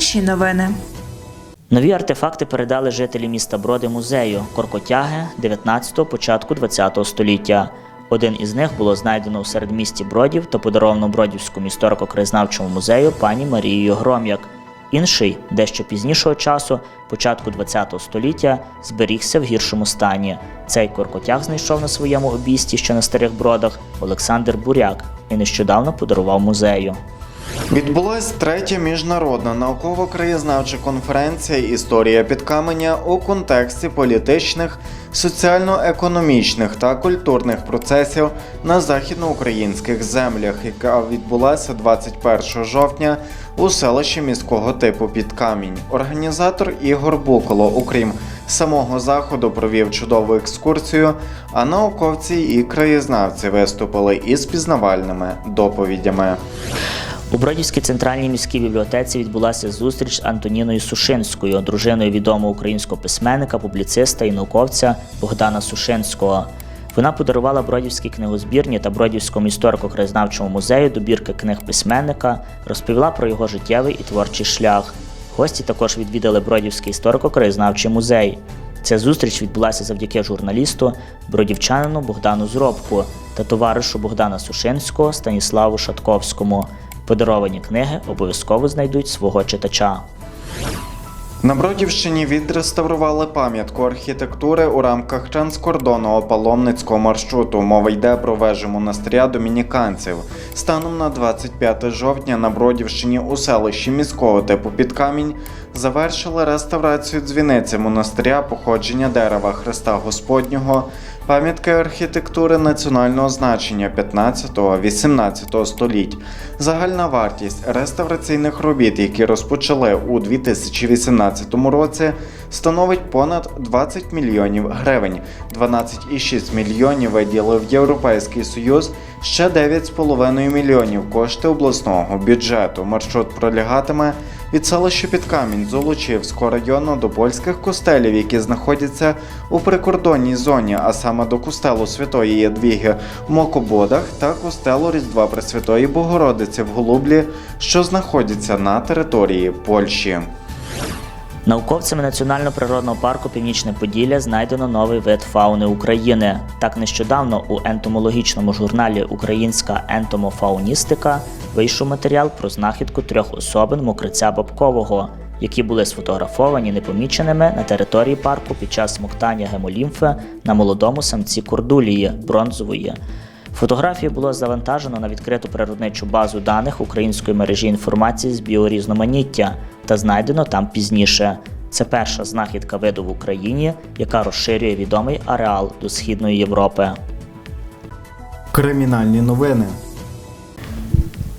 інші новини. Нові артефакти передали жителі міста Броди музею Коркотяги 19-го, початку 20-го століття. Один із них було знайдено у середмісті Бродів та подаровано Бродівському історико-краєзнавчому музею пані Марією Гром'як. Інший, дещо пізнішого часу, початку 20-го століття, зберігся в гіршому стані. Цей коркотяг знайшов на своєму обійсті, що на старих бродах, Олександр Буряк і нещодавно подарував музею. Відбулась третя міжнародна науково-краєзнавча конференція Історія підкаменя у контексті політичних, соціально-економічних та культурних процесів на західноукраїнських землях, яка відбулася 21 жовтня у селищі міського типу Підкамінь. Організатор Ігор Буколо, окрім самого заходу, провів чудову екскурсію, а науковці і краєзнавці виступили із пізнавальними доповідями. У Бродівській центральній міській бібліотеці відбулася зустріч з Антоніною Сушинською, дружиною відомого українського письменника, публіциста і науковця Богдана Сушинського. Вона подарувала Бродівській книгозбірні та Бродівському історико-краєзнавчому музею добірки книг письменника, розповіла про його життєвий і творчий шлях. Гості також відвідали Бродівський історико-краєзнавчий музей. Ця зустріч відбулася завдяки журналісту, бродівчанину Богдану Зробку та товаришу Богдана Сушинського Станіславу Шатковському. Подаровані книги обов'язково знайдуть свого читача. На Бродівщині відреставрували пам'ятку архітектури у рамках транскордонного паломницького маршруту. Мова йде про вежу монастиря домініканців. Станом на 25 жовтня на Бродівщині у селищі міського типу Підкамінь завершили реставрацію дзвіниці монастиря походження дерева Христа Господнього, пам'ятки архітектури національного значення 15-18 століть. Загальна вартість реставраційних робіт, які розпочали у 2018 році, становить понад 20 мільйонів гривень. 12,6 мільйонів виділив Європейський Союз, ще 9,5 мільйонів кошти обласного бюджету. Маршрут пролягатиме від селища Підкамінь Золочівського району до польських костелів, які знаходяться у прикордонній зоні, а саме до костелу Святої Єдвіги в Мокободах та костелу Різдва Пресвятої Богородиці в Голублі, що знаходяться на території Польщі. Науковцями Національного природного парку Північне Поділля знайдено новий вид фауни України. Так нещодавно у ентомологічному журналі Українська ентомофауністика вийшов матеріал про знахідку трьох особин мокриця бабкового, які були сфотографовані непоміченими на території парку під час смоктання гемолімфи на молодому самці кордулії бронзової. Фотографію було завантажено на відкриту природничу базу даних української мережі інформації з біорізноманіття та знайдено там пізніше. Це перша знахідка виду в Україні, яка розширює відомий ареал до Східної Європи. Кримінальні новини.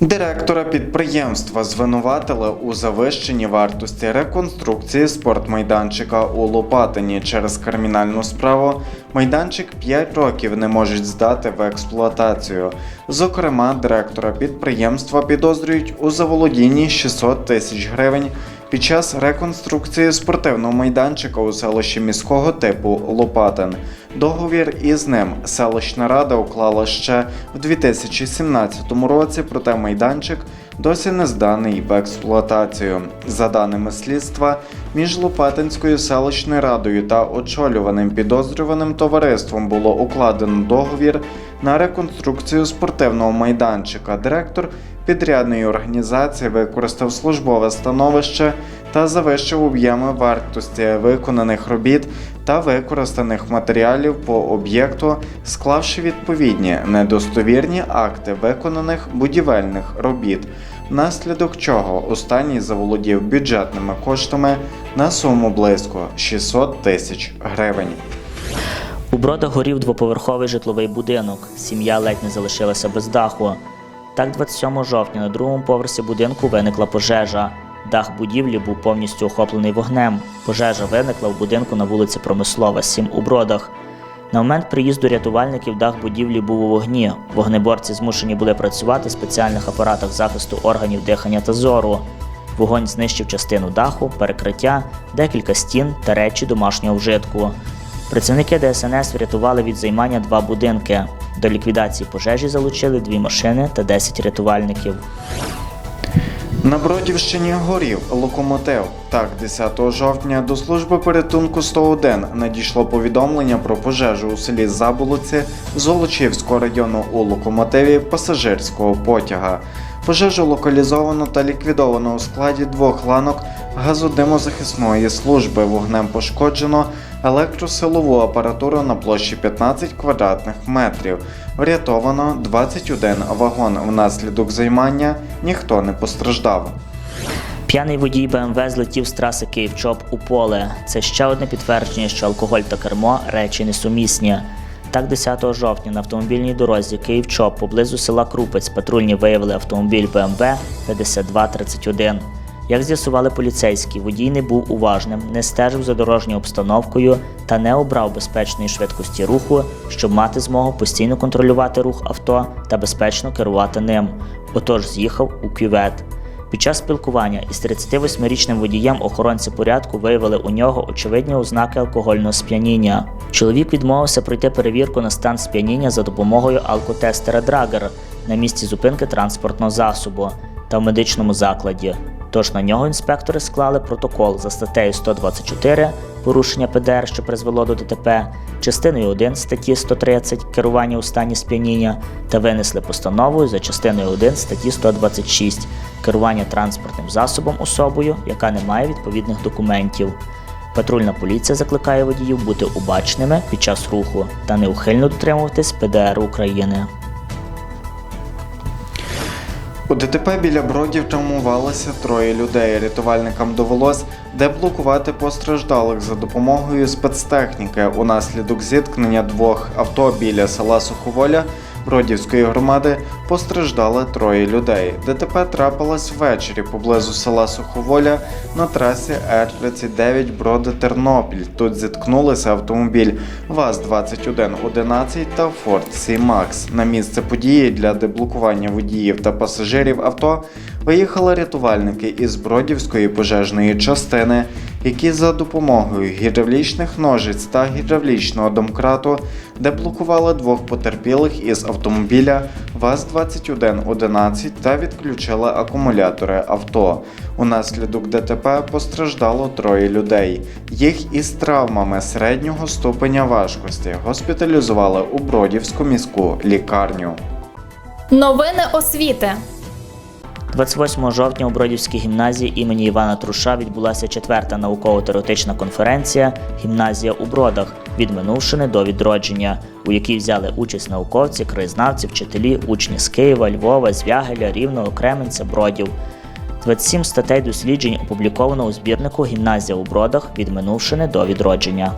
Директора підприємства звинуватили у завищенні вартості реконструкції спортмайданчика у Лопатині. Через кримінальну справу майданчик 5 років не можуть здати в експлуатацію. Зокрема, директора підприємства підозрюють у заволодінні 600 тисяч гривень під час реконструкції спортивного майданчика у селищі міського типу Лопатин. Договір із ним селищна рада уклала ще в 2017 році, проте майданчик досі не зданий в експлуатацію. За даними слідства, між Лопатинською селищною радою та очолюваним підозрюваним товариством було укладено договір на реконструкцію спортивного майданчика. Директор підрядної організації використав службове становище та завищив об'єми вартості виконаних робіт та використаних матеріалів по об'єкту, склавши відповідні недостовірні акти виконаних будівельних робіт, внаслідок чого останній заволодів бюджетними коштами на суму близько 600 тисяч гривень. У Бродах горів двоповерховий житловий будинок. Сім'я ледь не залишилася без даху. Так, 27 жовтня на другому поверсі будинку виникла пожежа. Дах будівлі був повністю охоплений вогнем. Пожежа виникла в будинку на вулиці Промислова, 7 у Бродах. На момент приїзду рятувальників дах будівлі був у вогні. Вогнеборці змушені були працювати в спеціальних апаратах захисту органів дихання та зору. Вогонь знищив частину даху, перекриття, декілька стін та речі домашнього вжитку. Працівники ДСНС врятували від займання два будинки. До ліквідації пожежі залучили дві машини та 10 рятувальників. На Бродівщині горів локомотив. Так, 10 жовтня до служби порятунку 101 надійшло повідомлення про пожежу у селі Заболоці Золочівського району у локомотиві пасажирського потяга. Пожежу локалізовано та ліквідовано у складі двох ланок газодимозахисної служби. Вогнем пошкоджено електросилову апаратуру на площі 15 квадратних метрів. Врятовано 21 вагон. Внаслідок займання ніхто не постраждав. П'яний водій БМВ злетів з траси Київ-Чоп у поле. Це ще одне підтвердження, що алкоголь та кермо речі несумісні. Так, 10 жовтня на автомобільній дорозі Київ-Чоп поблизу села Крупець патрульні виявили автомобіль БМВ 5231. Як з'ясували поліцейські, водій не був уважним, не стежив за дорожньою обстановкою та не обрав безпечної швидкості руху, щоб мати змогу постійно контролювати рух авто та безпечно керувати ним. Отож з'їхав у кювет. Під час спілкування із 38-річним водієм охоронці порядку виявили у нього очевидні ознаки алкогольного сп'яніння. Чоловік відмовився пройти перевірку на стан сп'яніння за допомогою алкотестера Драгер на місці зупинки транспортного засобу та в медичному закладі. Тож на нього інспектори склали протокол за статтею 124 порушення ПДР, що призвело до ДТП, частиною 1 статті 130 керування у стані сп'яніння та винесли постановою за частиною 1 статті 126 керування транспортним засобом особою, яка не має відповідних документів. Патрульна поліція закликає водіїв бути обачними під час руху та неухильно дотримуватись ПДР України. У ДТП біля бродів травмувалося троє людей. Рятувальникам довелось деблокувати постраждалих за допомогою спецтехніки. Унаслідок зіткнення двох авто біля села Суховоля Бродівської громади постраждали троє людей. ДТП трапилось ввечері поблизу села Суховоля на трасі Р-39 Броди Тернопіль. Тут зіткнулися автомобіль ВАЗ-2111 та Форд Сі Макс. На місце події для деблокування водіїв та пасажирів авто виїхали рятувальники із Бродівської пожежної частини, які за допомогою гідравлічних ножиць та гідравлічного домкрату деблокували двох потерпілих із автомобіля ВАЗ-2111 та відключили акумулятори авто. Унаслідок ДТП постраждало троє людей. Їх із травмами середнього ступеня важкості госпіталізували у Бродівську міську лікарню. Новини освіти. 28 жовтня у Бродівській гімназії імені Івана Труша відбулася четверта науково-теоретична конференція Гімназія у Бродах від минувшини до відродження, у якій взяли участь науковці, краєзнавці, вчителі, учні з Києва, Львова, Звягеля, Рівного, Кременця, Бродів. 27 статей досліджень опубліковано у збірнику Гімназія у Бродах від минувшини до відродження.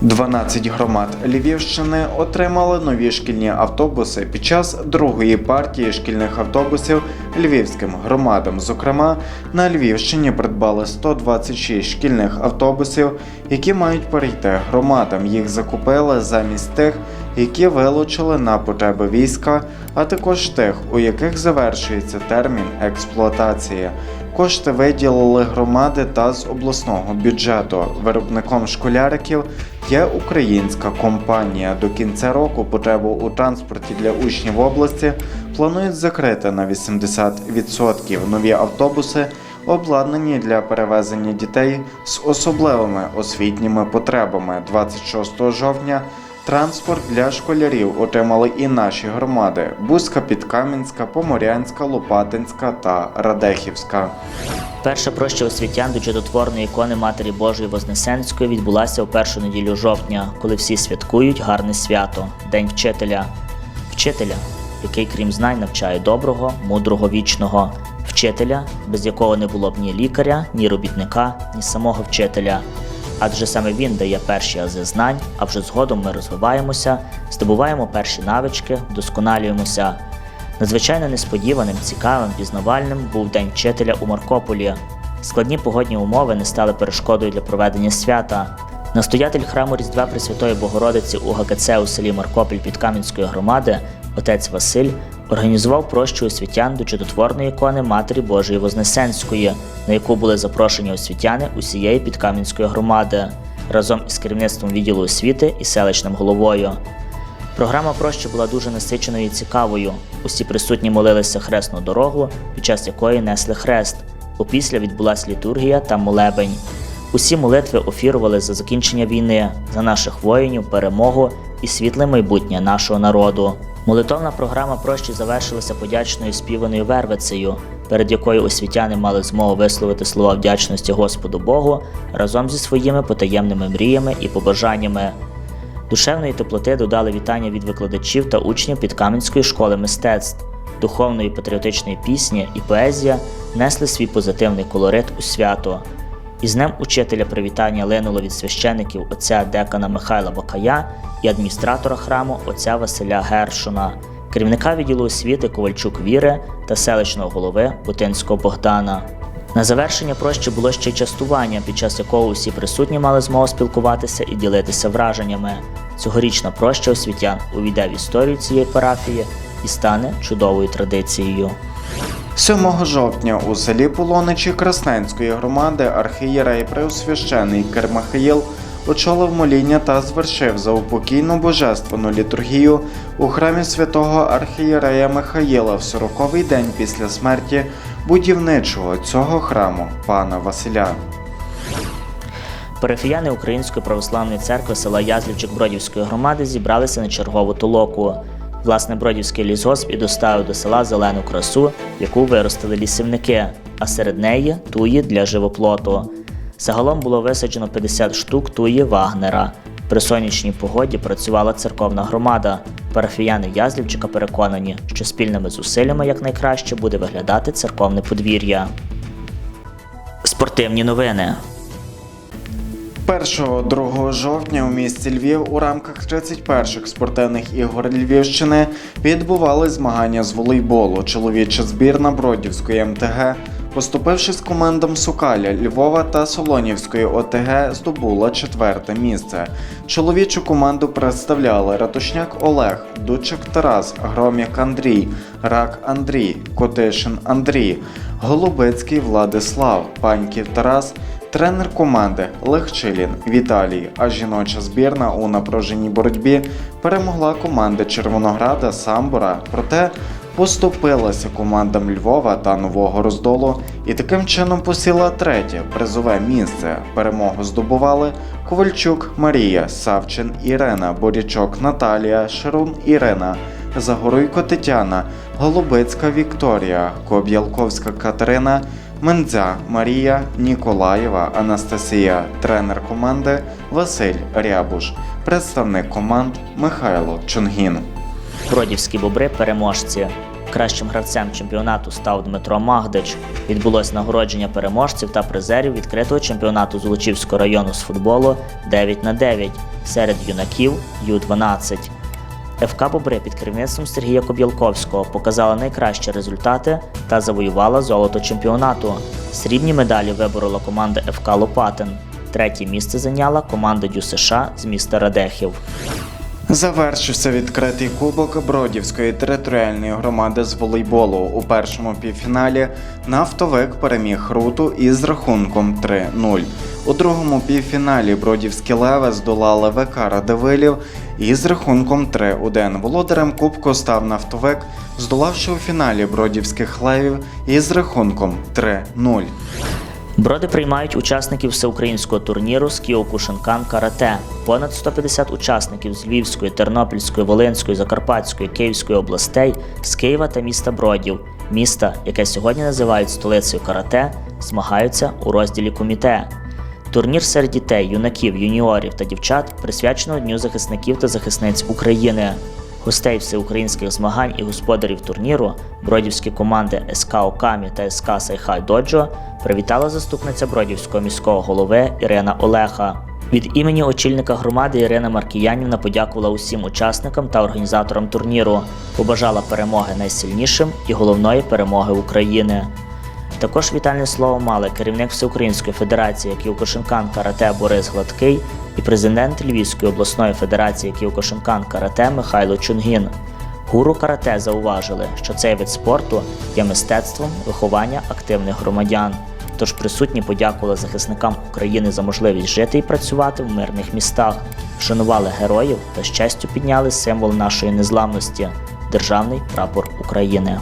12 громад Львівщини отримали нові шкільні автобуси під час другої партії шкільних автобусів львівським громадам. Зокрема, на Львівщині придбали 126 шкільних автобусів, які мають перейти громадам. Їх закупили замість тих, які вилучили на потреби війська, а також тих, у яких завершується термін експлуатації. Кошти виділили громади та з обласного бюджету. Виробником школяриків є українська компанія. До кінця року потребу у транспорті для учнів області планують закрити на 80%. Нові автобуси обладнані для перевезення дітей з особливими освітніми потребами. 26 жовтня Транспорт для школярів отримали і наші громади: Бузька, Підкам'янська, Поморянська, Лопатинська та Радехівська. Перша проща освітян до чудотворної ікони Матері Божої Вознесенської відбулася у першу неділю жовтня, коли всі святкують гарне свято День вчителя. Вчителя, який, крім знань, навчає доброго, мудрого, вічного, вчителя, без якого не було б ні лікаря, ні робітника, ні самого вчителя. Адже саме він дає перші ази знань, а вже згодом ми розвиваємося, здобуваємо перші навички, вдосконалюємося. Надзвичайно несподіваним, цікавим, пізнавальним був День вчителя у Маркополі. Складні погодні умови не стали перешкодою для проведення свята. Настоятель храму Різдва Пресвятої Богородиці у ГКЦ у селі Маркопіль Підкам'янської громади, отець Василь, організував прощу освітян до чудотворної ікони Матері Божої Вознесенської, на яку були запрошені освітяни усієї Підкам'янської громади разом із керівництвом відділу освіти і селищним головою. Програма прощі була дуже насиченою і цікавою. Усі присутні молилися хресну дорогу, під час якої несли хрест. Опісля відбулася літургія та молебень. Усі молитви офірували за закінчення війни, за наших воїнів, перемогу і світле майбутнє нашого народу. Молитовна програма прощі завершилася подячною співаною вервицею, перед якою освітяни мали змогу висловити слова вдячності Господу Богу разом зі своїми потаємними мріями і побажаннями. Душевної теплоти додали вітання від викладачів та учнів Підкам'янської школи мистецтв. Духовної патріотичної пісні і поезія несли свій позитивний колорит у свято. Із Днем учителя привітання линуло від священиків отця декана Михайла Бакая і адміністратора храму отця Василя Гершуна, керівника відділу освіти Ковальчук Віри та селищного голови Бутинського Богдана. На завершення прощі було ще й частування, під час якого усі присутні мали змогу спілкуватися і ділитися враженнями. Цьогорічна проща освітян увійде в історію цієї парафії і стане чудовою традицією. 7 жовтня у селі Полоничі Красненської громади архієрей Преосвящений Кермахаїл очолив моління та звершив заупокійну божественну літургію у храмі святого архієрея Михаїла в 40-й день після смерті будівничого цього храму пана Василя. Парафіяни Української православної церкви села Язлівчик Бродівської громади зібралися на чергову толоку. Власне, Бродівський лісгосп і доставив до села зелену красу, яку виростили лісівники, а серед неї туї для живоплоту. Загалом було висаджено 50 штук туї Вагнера. При сонячній погоді працювала церковна громада. Парафіяни Язлівчика переконані, що спільними зусиллями якнайкраще буде виглядати церковне подвір'я. Спортивні новини. 1-2 жовтня у місті Львів у рамках 31-х спортивних ігор Львівщини відбували змагання з волейболу. Чоловіча збірна Бродівської МТГ, поступивши з командам Сукаля, Львова та Солонівської ОТГ, здобула четверте місце. Чоловічу команду представляли Ратушняк Олег, Дучик Тарас, Громяк Андрій, Рак Андрій, Котишин Андрій, Голубицький Владислав, Паньків Тарас. Тренер команди Легчилін Віталій, а жіноча збірна у напруженій боротьбі перемогла команди Червонограда Самбора, проте поступилася командам Львова та Нового Роздолу і таким чином посіла третє призове місце. Перемогу здобували Ковальчук Марія, Савчин Ірина, Борячок Наталія, Шарун Ірина. Загоруйко Тетяна, Голубицька Вікторія, Коб'ялковська Катерина, Мендзя Марія, Ніколаєва Анастасія, тренер команди Василь Рябуш, представник команд Михайло Чунгін. Бродівські бобри переможці. Кращим гравцем чемпіонату став Дмитро Магдич. Відбулось нагородження переможців та призерів відкритого чемпіонату Золочівського району з футболу 9 на 9 серед юнаків Ю-12. ФК Бобри під керівництвом Сергія Коб'ялковського показала найкращі результати та завоювала золото чемпіонату. Срібні медалі виборола команда ФК Лопатин. Третє місце зайняла команда Дю США з міста Радехів. Завершився відкритий кубок Бродівської територіальної громади з волейболу. У першому півфіналі нафтовик переміг Руту із рахунком 3-0. У другому півфіналі Бродівські леви здолали ВК Радивилів із рахунком 3-1. Володарем кубку став нафтовик, здолавши у фіналі Бродівських левів із рахунком 3-0. Броди приймають учасників всеукраїнського турніру з Кіокушинкан Карате. Понад 150 учасників з Львівської, Тернопільської, Волинської, Закарпатської, Київської областей, з Києва та міста Бродів, міста, яке сьогодні називають столицею карате, змагаються у розділі коміте. Турнір серед дітей, юнаків, юніорів та дівчат присвячено Дню захисників та захисниць України. Гостей всеукраїнських змагань і господарів турніру бродівські команди СК Окамі та СК Сайхай Доджо привітала заступниця бродівського міського голови Ірина Олеха. Від імені очільника громади Ірина Маркіянівна подякувала усім учасникам та організаторам турніру, побажала перемоги найсильнішим і головної перемоги України. Також вітальне слово мали керівник Всеукраїнської федерації Кіокошинкан Карате Борис Гладкий і президент Львівської обласної федерації Кіокошинкан Карате Михайло Чунгін. Гуру карате зауважили, що цей вид спорту є мистецтвом виховання активних громадян. Тож присутні подякували захисникам України за можливість жити і працювати в мирних містах. вшанували героїв та з честю підняли символ нашої незламності державний прапор України.